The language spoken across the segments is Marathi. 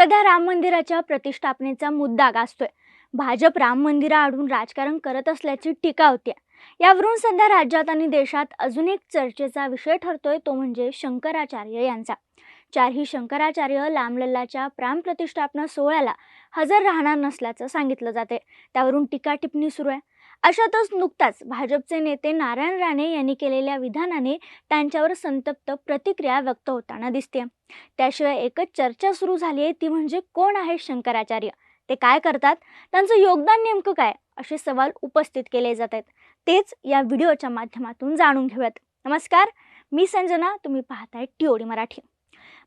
सध्या राम मंदिराच्या प्रतिष्ठापनेचा मुद्दा गाजतोय भाजप राम मंदिराआडून राजकारण करत असल्याची टीका होती यावरून सध्या राज्यात आणि देशात अजून एक चर्चेचा विषय ठरतोय तो म्हणजे शंकराचार्य यांचा. चारही शंकराचार्य लांबलल्लाच्या प्राणप्रतिष्ठापना सोहळ्याला हजर राहणार नसल्याचं सांगितलं जाते त्यावरून टीका टिप्पणी सुरू आहे. अशातच नुकताच भाजपचे नेते नारायण राणे यांनी केलेल्या विधानाने त्यांच्यावर संतप्त प्रतिक्रिया व्यक्त होताना दिसते त्याशिवाय एकच चर्चा सुरू झाली आहे ती म्हणजे कोण आहे शंकराचार्य? ते काय करतात? त्यांचं योगदान नेमकं काय? असे सवाल उपस्थित केले जात आहेत. तेच या व्हिडिओच्या माध्यमातून जाणून घेऊयात. नमस्कार मी संजना तुम्ही पाहताय टिओडी मराठी.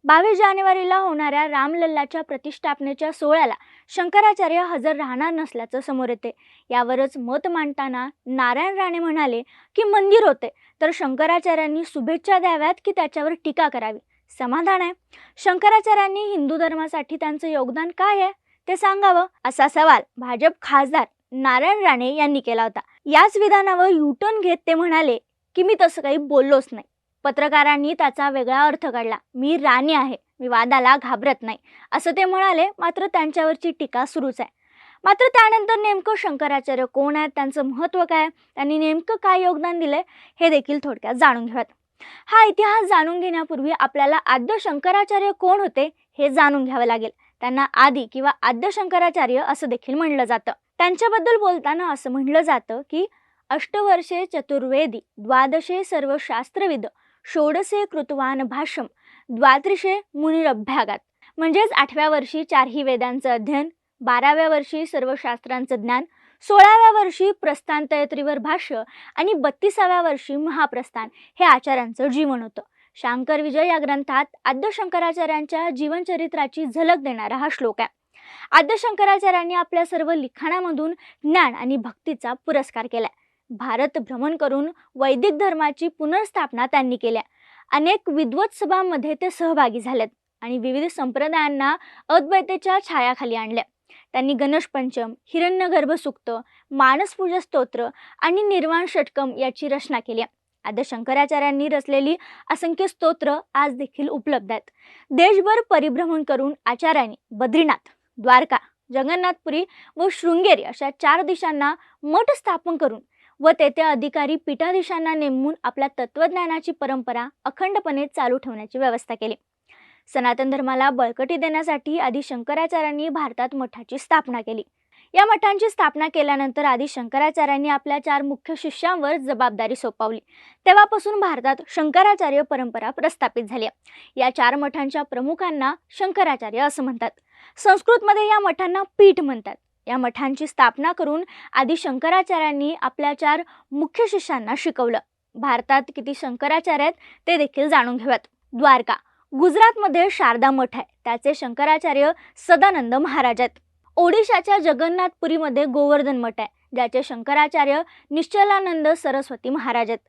बावीस जानेवारीला होणाऱ्या रामलल्लाच्या प्रतिष्ठापनेच्या सोहळ्याला शंकराचार्य हजर राहणार नसल्याचं समोर येते. यावरच मत मांडताना नारायण राणे म्हणाले की मंदिर होते. तर शंकराचार्यांनी शुभेच्छा द्याव्यात की त्याच्यावर टीका करावी? समाधान आहे. शंकराचार्यांनी हिंदू धर्मासाठी त्यांचं योगदान काय आहे? ते सांगावं असा सवाल भाजप खासदार नारायण राणे यांनी केला होता. याच विधानावर युटर्न घेत ते म्हणाले की मी तसं काही बोललोच नाही. पत्रकारांनी त्याचा वेगळा अर्थ काढला. मी राणी आहे. मी वादाला घाबरत नाही. असं ते म्हणाले मात्र त्यांच्यावरची टीका सुरूच आहे. मात्र त्यानंतर नेमकं शंकराचार्य कोण आहेत? त्यांचं महत्त्व काय? त्यांनी नेमकं काय योगदान दिलंय? हे देखील थोडक्यात जाणून घेऊयात. हा इतिहास जाणून घेण्यापूर्वी आपल्याला आद्य शंकराचार्य कोण होते हे जाणून घ्यावं लागेल. त्यांना आदी किंवा आद्य शंकराचार्य असं देखील म्हणलं जातं. त्यांच्याबद्दल बोलताना असं म्हणलं जातं की अष्टवर्षे चतुर्वेदी द्वादशे सर्व शास्त्रविद षोडसे कृतवान भाष्यम द्वात्रिशे मुनिरभ्यागात. म्हणजेच आठव्या वर्षी चारही वेदांचं अध्ययन बाराव्या वर्षी सर्व शास्त्रांचं ज्ञान सोळाव्या वर्षी प्रस्थानतयत्रीवर भाष्य आणि बत्तीसाव्या वर्षी महाप्रस्थान हे आचार्यांचं जीवन होतं. शांकर विजय या ग्रंथात आद्य शंकराचार्यांच्या जीवनचरित्राची झलक देणारा हा श्लोक आहे. आद्य शंकराचार्यांनी आपल्या सर्व लिखाणामधून ज्ञान आणि भक्तीचा पुरस्कार केलाय. भारत भ्रमण करून वैदिक धर्माची पुनर्स्थापना त्यांनी केल्या. अनेक विद्वत सभांमध्ये ते सहभागी झालेत आणि विविध संप्रदायांना अद्वैतेच्या छायाखाली आणल्या. त्यांनी गणेश पंचम हिरण्यगर्भ सुक्त मानसपूजा स्तोत्र आणि निर्वाण षटकम याची रचना केली आद्य शंकराचार्यांनी रचलेली असंख्य स्तोत्र आज देखील उपलब्ध आहेत. देशभर परिभ्रमण करून आचार्यांनी बद्रीनाथ द्वारका जगन्नाथपुरी व शृंगेरी अशा चार दिशांना मठ स्थापन करून व तेथे अधिकारी पीठाधीशांना नेमून आपल्या तत्वज्ञानाची परंपरा अखंडपणे चालू ठेवण्याची व्यवस्था केली. सनातन धर्माला बळकटी देण्यासाठी आदी शंकराचार्यांनी भारतात मठाची स्थापना केली. या मठांची स्थापना केल्यानंतर आधी शंकराचार्यांनी आपल्या चार मुख्य शिष्यांवर जबाबदारी सोपवली. तेव्हापासून भारतात शंकराचार्य परंपरा प्रस्थापित झाली या चार मठांच्या प्रमुखांना शंकराचार्य असं म्हणतात. संस्कृतमध्ये या मठांना पीठ म्हणतात. या मठांची स्थापना करून आदी शंकराचार्यांनी आपल्या चार मुख्य शिष्यांना शिकवलं. भारतात किती शंकराचार्य आहेत ते देखील जाणून घेऊयात. द्वारका गुजरातमध्ये शारदा मठ आहे. त्याचे शंकराचार्य सदानंद महाराज आहेत. ओडिशाच्या जगन्नाथपुरीमध्ये गोवर्धन मठ आहे. ज्याचे शंकराचार्य निश्चलानंद सरस्वती महाराज आहेत.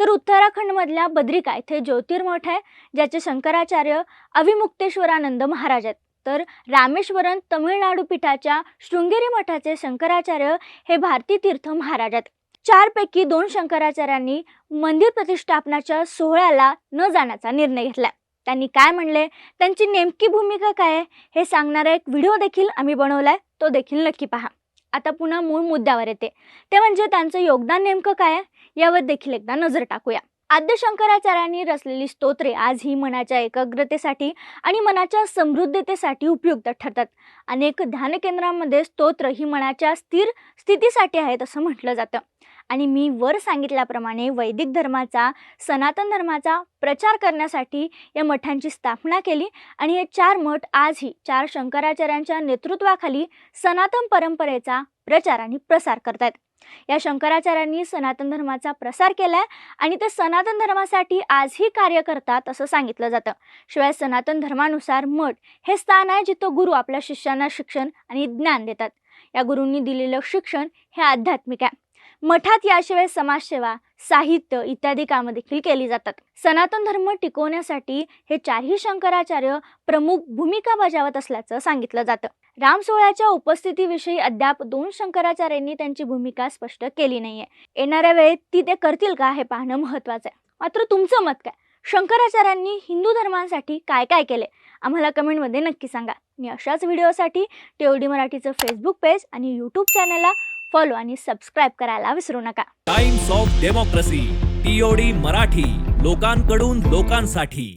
तर उत्तराखंडमधल्या बद्रिका येथे ज्योतिर्मठ आहे. ज्याचे शंकराचार्य अविमुक्तेश्वरानंद महाराज आहेत. तर रामेश्वरन तमिळनाडू पीठाच्या शृंगेरी मठाचे शंकराचार्य हे भारती तीर्थ महाराज आहेत चारपैकी दोन शंकराचार्यांनी मंदिर प्रतिष्ठापनाच्या सोहळ्याला न जाण्याचा निर्णय घेतला. त्यांनी काय म्हणले? त्यांची नेमकी भूमिका काय आहे? हे सांगणारा एक व्हिडिओ देखील आम्ही बनवलाय. तो देखील नक्की पहा. आता पुन्हा मूळ मुद्द्यावर येते. ते म्हणजे त्यांचं योगदान नेमकं काय आहे? यावर देखील एकदा नजर टाकूया. आद्य शंकराचार्यांनी रचलेली स्तोत्रे आजही मनाच्या एकाग्रतेसाठी आणि मनाच्या समृद्धतेसाठी उपयुक्त ठरतात. अनेक ध्यानकेंद्रांमध्ये स्तोत्र ही मनाच्या स्थिर स्थितीसाठी आहेत असं म्हटलं जातं. आणि मी वर सांगितल्याप्रमाणे वैदिक धर्माचा सनातन धर्माचा प्रचार करण्यासाठी या मठांची स्थापना केली आणि हे चार मठ आजही चार शंकराचार्यांच्या नेतृत्वाखाली सनातन परंपरेचा प्रचार आणि प्रसार करतात या शंकराचार्यांनी सनातन धर्माचा प्रसार केलाय आणि ते सनातन धर्मासाठी आजही कार्य करतात असं सांगितलं जातं. शिवाय सनातन धर्मानुसार मठ हे स्थान आहे जिथं गुरु आपल्या शिष्यांना शिक्षण आणि ज्ञान देतात. या गुरूंनी दिलेलं शिक्षण हे आध्यात्मिक आहे. मठात याशिवाय समाजसेवा साहित्य इत्यादी कामं देखील केली जातात. सनातन धर्म टिकवण्यासाठी हे चारही शंकराचार्य प्रमुख भूमिका बजावत असल्याचं सांगितलं जातं. राम सोहळ्याच्या उपस्थितीविषयी अद्याप दोन शंकराचार्यांनी त्यांची भूमिका स्पष्ट केली नाहीये. येणाऱ्या वेळेत ती ते करतील का हे पाहणं महत्वाचं आहे. मात्र तुमचं मत काय? शंकराचार्यांनी हिंदू धर्मांसाठी काय काय केले? आम्हाला कमेंटमध्ये नक्की सांगा. आणि अशाच व्हिडिओसाठी टेवडी मराठीचं फेसबुक पेज आणि यूट्यूब चॅनलला फॉलो आणि सबस्क्राईब करायला विसरू नका. Times of Democracy TOD Marathi लोकांकडून लोकांसाठी.